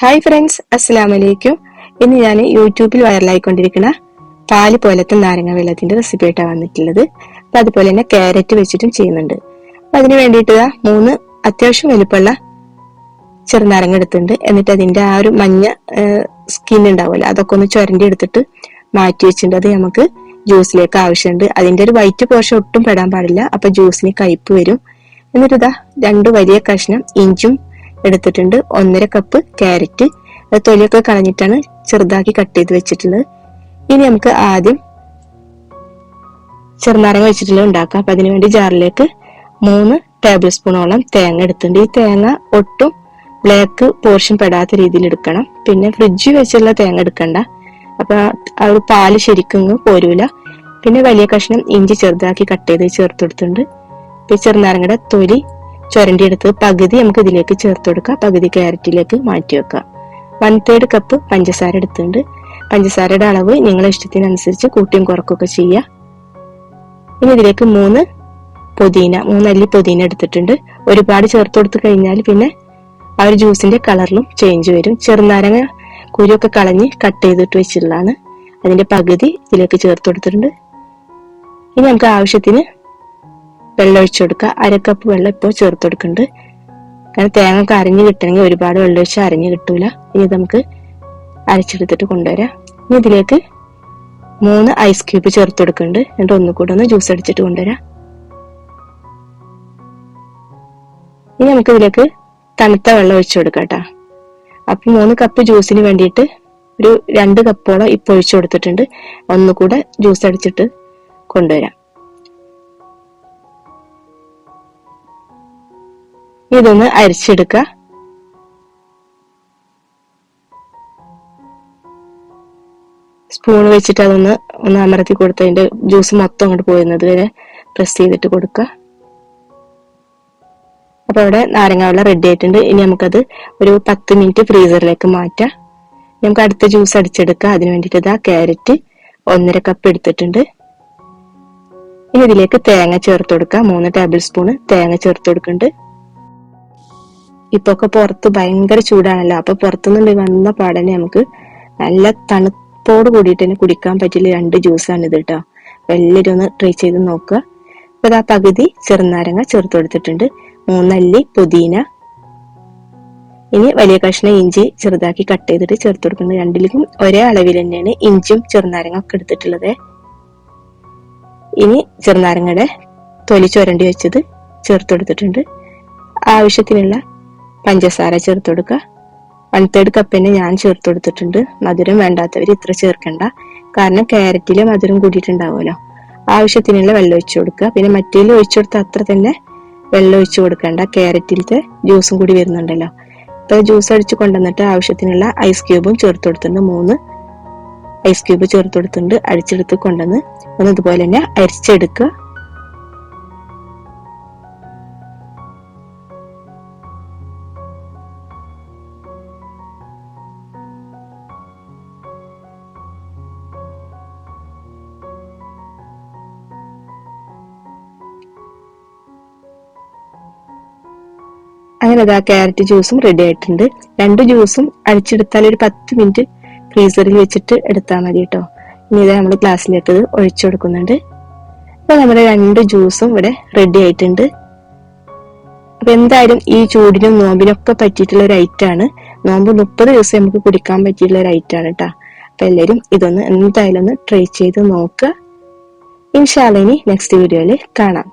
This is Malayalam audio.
ഹായ് ഫ്രണ്ട്സ് അസ്സലാം വലൈക്കും ഇന്ന് ഞാൻ യൂട്യൂബിൽ വൈറലായിക്കൊണ്ടിരിക്കുന്ന പാൽ പോലത്തെ നാരങ്ങ വെള്ളത്തിന്റെ റെസിപ്പി ആയിട്ടാണ് വന്നിട്ടുള്ളത്. അപ്പൊ അതുപോലെ തന്നെ ക്യാരറ്റ് വെച്ചിട്ടും ചെയ്യുന്നുണ്ട്. അപ്പൊ അതിന് വേണ്ടിയിട്ട് മൂന്ന് അത്യാവശ്യം വലുപ്പമുള്ള ചെറുനാരങ്ങ എടുത്തിട്ടുണ്ട്. എന്നിട്ട് അതിന്റെ ആ ഒരു മഞ്ഞ സ്കിൻ ഉണ്ടാവില്ല അതൊക്കെ ഒന്ന് ചുരണ്ടി എടുത്തിട്ട് മാറ്റി വെച്ചിട്ടുണ്ട്. അത് നമുക്ക് ജ്യൂസിലേക്ക് ആവശ്യമുണ്ട്. അതിന്റെ ഒരു വൈറ്റ് പോർഷൻ ഒട്ടും പെടാൻ പാടില്ല. അപ്പൊ ജ്യൂസിന് കയ്പ് വരും. എന്നിട്ട് ഇതാ രണ്ട് വലിയ കഷ്ണം ഇഞ്ചും എടുത്തിട്ടുണ്ട്. ഒന്നര കപ്പ് ക്യാരറ്റ് അത് തൊലിയൊക്കെ കളഞ്ഞിട്ടാണ് ചെറുതാക്കി കട്ട് ചെയ്ത് വെച്ചിട്ടുള്ളത്. ഇനി നമുക്ക് ആദ്യം ചെറുനാരങ്ങ വെച്ചിട്ടുള്ള ഉണ്ടാക്കാം. അപ്പൊ അതിനുവേണ്ടി ജാറിലേക്ക് മൂന്ന് ടേബിൾ സ്പൂണോളം തേങ്ങ എടുത്തിട്ടുണ്ട്. ഈ തേങ്ങ ഒട്ടും ബ്ലാക്ക് പോർഷൻ പെടാത്ത രീതിയിൽ എടുക്കണം. പിന്നെ ഫ്രിഡ്ജിൽ വെച്ചുള്ള തേങ്ങ എടുക്കണ്ട. അപ്പൊ ആ പാൽ ശരിക്കും പോരൂല. പിന്നെ വലിയ കഷ്ണം ഇഞ്ചി ചെറുതാക്കി കട്ട് ചെയ്ത് ചേർത്ത് കൊടുത്തിട്ടുണ്ട്. പിന്നെ ചെറുനാരങ്ങയുടെ തൊലി ചുരണ്ടിയെടുത്ത് പകുതി നമുക്ക് ഇതിലേക്ക് ചേർത്ത് കൊടുക്കുക പകുതി ക്യാരറ്റിലേക്ക് മാറ്റി വെക്കുക വൺ തേർഡ് കപ്പ് പഞ്ചസാര എടുത്തിട്ടുണ്ട്. പഞ്ചസാരയുടെ അളവ് നിങ്ങൾ ഇഷ്ടത്തിനനുസരിച്ച് കൂട്ടിയും കുറക്കുകയൊക്കെ ചെയ്യുക ഇനി ഇതിലേക്ക് മൂന്ന് പുതിന മൂന്നല്ലി പുതിന എടുത്തിട്ടുണ്ട്. ഒരുപാട് ചേർത്ത് കൊടുത്തു കഴിഞ്ഞാൽ പിന്നെ ആ ഒരു ജ്യൂസിന്റെ കളറിലും ചേഞ്ച് വരും. ചെറുനാരങ്ങ കുരുവൊക്കെ കളഞ്ഞ് കട്ട് ചെയ്തിട്ട് വെച്ചിട്ടുള്ളതാണ്. അതിന്റെ പകുതി ഇതിലേക്ക് ചേർത്ത് കൊടുത്തിട്ടുണ്ട്. ഇനി നമുക്ക് ആവശ്യത്തിന് വെള്ളം ഒഴിച്ചു കൊടുക്കുക. അരക്കപ്പ് വെള്ളം ഇപ്പോൾ ചേർത്ത് കൊടുക്കുന്നുണ്ട്. കാരണം തേങ്ങ ഒക്കെ അരിഞ്ഞു കിട്ടണമെങ്കിൽ ഒരുപാട് വെള്ളം ഒഴിച്ച് അരഞ്ഞു കിട്ടൂല. ഇനി നമുക്ക് അരച്ചെടുത്തിട്ട് കൊണ്ടുവരാം. ഇനി ഇതിലേക്ക് മൂന്ന് ഐസ് ക്യൂബ് ചേർത്ത് കൊടുക്കുന്നുണ്ട്. എന്നിട്ട് ഒന്നുകൂടെ ഒന്ന് ജ്യൂസ് അടിച്ചിട്ട് കൊണ്ടുവരാം. ഇനി നമുക്ക് ഇതിലേക്ക് തണുത്ത വെള്ളം ഒഴിച്ചു കൊടുക്കാം കേട്ടോ. അപ്പൊ മൂന്ന് കപ്പ് ജ്യൂസിന് വേണ്ടിയിട്ട് ഒരു രണ്ട് കപ്പോളം ഇപ്പൊ ഒഴിച്ചു കൊടുത്തിട്ടുണ്ട്. ഒന്നുകൂടെ ജ്യൂസ് അടിച്ചിട്ട് കൊണ്ടുവരാം. ഇതൊന്ന് അരിച്ചെടുക്കുക സ്പൂൺ വെച്ചിട്ട് അതൊന്ന് ഒന്ന് അമർത്തി കൊടുത്ത് അതിന്റെ ജ്യൂസ് മൊത്തം അങ്ങോട്ട് പോയിരുന്നത് വരെ പ്രസ് ചെയ്തിട്ട് കൊടുക്കുക അപ്പൊ അവിടെ നാരങ്ങ വെള്ളം റെഡി ആയിട്ടുണ്ട്. ഇനി നമുക്കത് ഒരു പത്ത് മിനിറ്റ് ഫ്രീസറിലേക്ക് മാറ്റാം. നമുക്ക് അടുത്ത ജ്യൂസ് അടിച്ചെടുക്കാം. അതിന് വേണ്ടിയിട്ട് ഇതാ ക്യാരറ്റ് ഒന്നര കപ്പ് എടുത്തിട്ടുണ്ട്. ഇനി ഇതിലേക്ക് തേങ്ങ ചേർത്ത് കൊടുക്കാം. മൂന്ന് ടേബിൾ സ്പൂൺ തേങ്ങ ചേർത്ത് കൊടുക്കുന്നുണ്ട്. ഇപ്പൊ ഒക്കെ പുറത്ത് ഭയങ്കര ചൂടാണല്ലോ. അപ്പൊ പുറത്തുനിന്ന് വന്ന പാടനെ നമുക്ക് നല്ല തണുപ്പോട് കൂടിയിട്ട് തന്നെ കുടിക്കാൻ പറ്റില്ല രണ്ട് ജ്യൂസാണ് ഇത് കേട്ടോ എല്ലാവരും ഒന്ന് ട്രൈ ചെയ്ത് നോക്കുക. അപ്പൊ ആ പകുതി ചെറുനാരങ്ങ ചേർത്ത് കൊടുത്തിട്ടുണ്ട്. മൂന്നല്ലി പുതിന. ഇനി വലിയ കഷ്ണം ഇഞ്ചി ചെറുതാക്കി കട്ട് ചെയ്തിട്ട് ചേർത്ത് കൊടുക്കുന്നത് രണ്ടിലും ഒരേ അളവിൽ തന്നെയാണ് ഇഞ്ചും ചെറുനാരങ്ങ ഒക്കെ എടുത്തിട്ടുള്ളത്. ഇനി ചെറുനാരങ്ങയുടെ തൊലി ചുരണ്ടി വെച്ചത് ചേർത്ത് കൊടുത്തിട്ടുണ്ട്. ആവശ്യത്തിനുള്ള പഞ്ചസാര ചേർത്ത് കൊടുക്കുക വൺ തേർഡ് കപ്പിന് ഞാൻ ചേർത്ത് കൊടുത്തിട്ടുണ്ട് മധുരം വേണ്ടാത്തവർ ഇത്ര ചേർക്കണ്ട. കാരണം ക്യാരറ്റിലെ മധുരം കൂടിയിട്ടുണ്ടാവുമല്ലോ. ആവശ്യത്തിനുള്ള വെള്ളം ഒഴിച്ചു കൊടുക്കുക പിന്നെ മറ്റേൽ ഒഴിച്ചു കൊടുത്ത അത്ര തന്നെ വെള്ളം ഒഴിച്ചു കൊടുക്കണ്ട. ക്യാരറ്റിലത്തെ ജ്യൂസും കൂടി വരുന്നുണ്ടല്ലോ. ഇപ്പൊ ജ്യൂസ് അടിച്ച് കൊണ്ടുവന്നിട്ട് ആവശ്യത്തിനുള്ള ഐസ് ക്യൂബും ചേർത്ത് കൊടുത്തിട്ടുണ്ട് മൂന്ന് ഐസ് ക്യൂബ് ചേർത്ത് കൊടുത്തിട്ടുണ്ട് അടിച്ചെടുത്ത് കൊണ്ടുവന്ന് ഒന്ന് ഇതുപോലെ തന്നെ അരിച്ചെടുക്കുക അങ്ങനെ അതാ ക്യാരറ്റ് ജ്യൂസും റെഡി ആയിട്ടുണ്ട്. രണ്ട് ജ്യൂസും അടിച്ചെടുത്താൽ ഒരു പത്ത് മിനിറ്റ് ഫ്രീസറിൽ വെച്ചിട്ട് എടുത്താൽ മതി കേട്ടോ ഇനി ഇതാ നമ്മൾ ഗ്ലാസ്സിലേക്ക് ഒഴിച്ചു കൊടുക്കുന്നുണ്ട്. അപ്പൊ നമ്മുടെ രണ്ട് ജ്യൂസും ഇവിടെ റെഡി ആയിട്ടുണ്ട്. അപ്പൊ എന്തായാലും ഈ ചൂടിനും നോമ്പിനൊക്കെ പറ്റിയിട്ടുള്ള ഒരു ഐറ്റാണ് നോമ്പ് മുപ്പത് ദിവസം നമുക്ക് കുടിക്കാൻ പറ്റിയിട്ടുള്ള ഒരു ഐറ്റാണ് കേട്ടോ അപ്പൊ എല്ലാവരും ഇതൊന്ന് എന്തായാലും ഒന്ന് ട്രൈ ചെയ്ത് നോക്കുക. ഇൻഷാല്ല ഇനി നെക്സ്റ്റ് വീഡിയോയിൽ കാണാം.